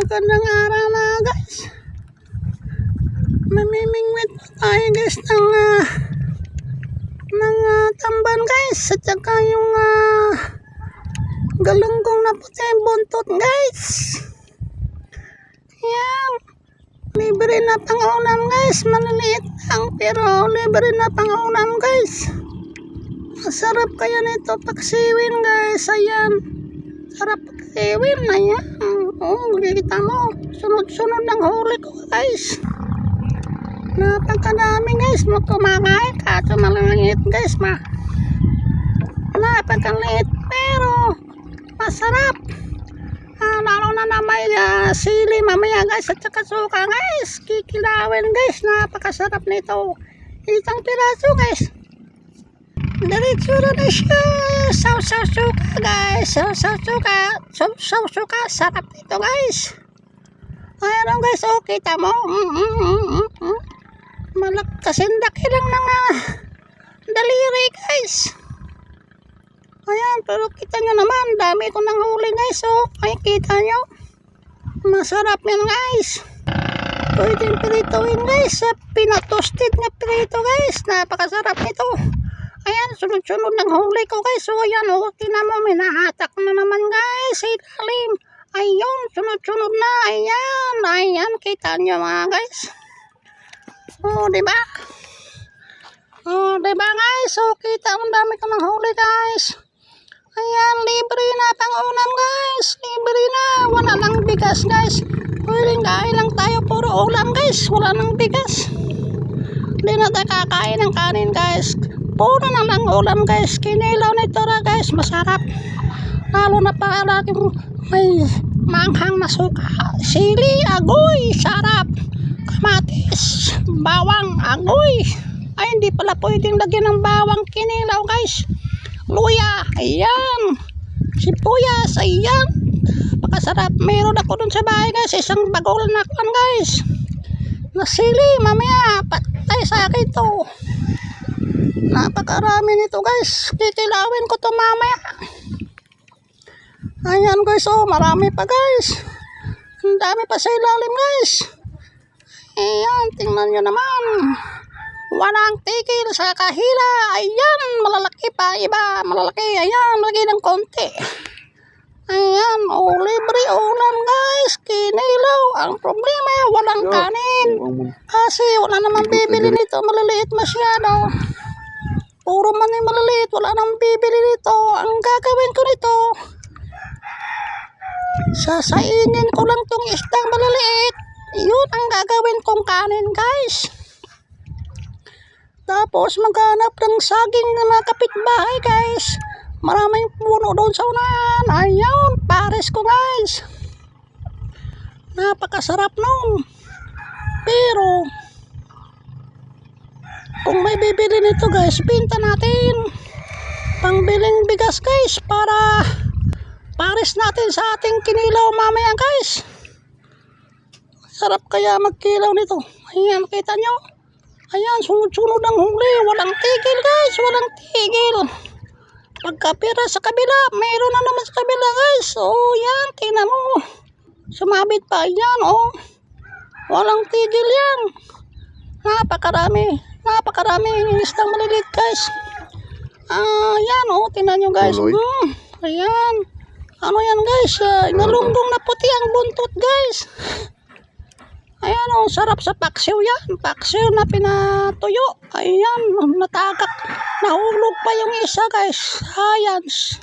Magandang araw na guys. Mamimingwit po tayo guys ng ah, ng ah, tamban guys. At saka yung uh, galunggong na puti buntot guys. Yan. Libre na pang ulam guys. Maliliit lang pero libre na pang ulam guys. Masarap kaya nito paksiwin guys. Ayan. Sarap paksiwin na yan. Oo, makikita mo. Sunod-sunod ng huli ko guys. Napakadami guys. Mo kumakain ka. Sumalangit guys ma. Napakaliit pero masarap. Ah, lalo na na may ah, sili mamaya guys at saka suka guys. Kikilawin guys. Napakasarap nito. Isang piraso guys. Diretso na siya. Saw-saw suka guys. Saw-saw suka. Saw-saw suka. Sarap nito guys. Ayan guys. Oh, kita mo. Mm, mm, mm, mm, mm. Malak kasing laki lang ng ah, daliri guys. Ayan. Pero kita nyo naman. Dami ko ng huli guys. Oh, ay kita nyo. Masarap yan guys. Pwedeng pirituin guys. Pinatosted na pirito guys. Napakasarap nito. Ayan, sunod-sunod ng huli ko guys. So, ayan, oh, tinan mo, minahatak na naman guys. Ilalim. Ayun, sunod-sunod na. Ayan, ayan, kita nyo mga guys. Oh, di ba? Oh, di ba guys? So, kita ang dami ko ng huli guys. Ayan, libre na pang ulam guys. Libre na. Wala nang bigas guys. Pwedeng kain lang tayo puro ulam guys. Wala nang bigas. Hindi na kakain ng kanin guys. Puro na lang ulam guys. Kinilaw nito na guys. Masarap. Lalo na pa laging may manghang na suka. Sili, agoy, sarap. Kamatis, bawang, agoy. Ay, hindi pala pwedeng lagyan ng bawang kinilaw guys. Luya, ayan. Sibuyas, ayan. Pakasarap. Meron ako dun sa bahay guys. Isang bagolan na kwan guys. Nasili, mamaya. Patay sa akin to. Napakarami nito guys. Kikilawin ko to mamaya. Ayan guys, oh, marami pa guys. Ang dami pa sa ilalim guys. Ayan, tingnan nyo naman. Walang tigil sa kahila. Ayan, malalaki pa. Iba, malalaki. Ayan, lagi ng konti. Ayan, oh, libre ulam guys. Kinilaw. Ang problema, walang kanin. Kasi wala namang bibili nito. Maliliit masyado. Puro man yung. Wala namang bibili nito. Ang gagawin ko nito, sasainin ko lang tong isdang maliliit. Yun ang gagawin kong kanin guys. Tapos maghanap ng saging ng mga kapitbahay guys. Maraming puno doon sa unahan. Ayun, pares ko guys. Napakasarap nun. Pero, kung may bibili nito guys, pinta natin. Pangbiling bigas guys para pares natin sa ating kinilaw mamaya guys. Sarap kaya magkilaw nito. Ayan, kita nyo. Ayan, sunod-sunod ang huli. Walang tigil guys, walang tigil. Pagkapira sa kabila, mayroon na naman sa kabila guys. Oh, yan, tingnan mo. Sumabit pa yan, oh. Walang tigil yan. Napakarami. Napakarami isdang maliliit guys. Ah, yan, oh, tingnan nyo guys. Tuloy. Ayan. Ano yan guys? Uh, nalunggong na puti ang buntot guys. Ayan oh, sarap sa paksiw yan. Paksiw na pinatuyo. Ayan, natagak. Nahulog pa yung isa guys. Science.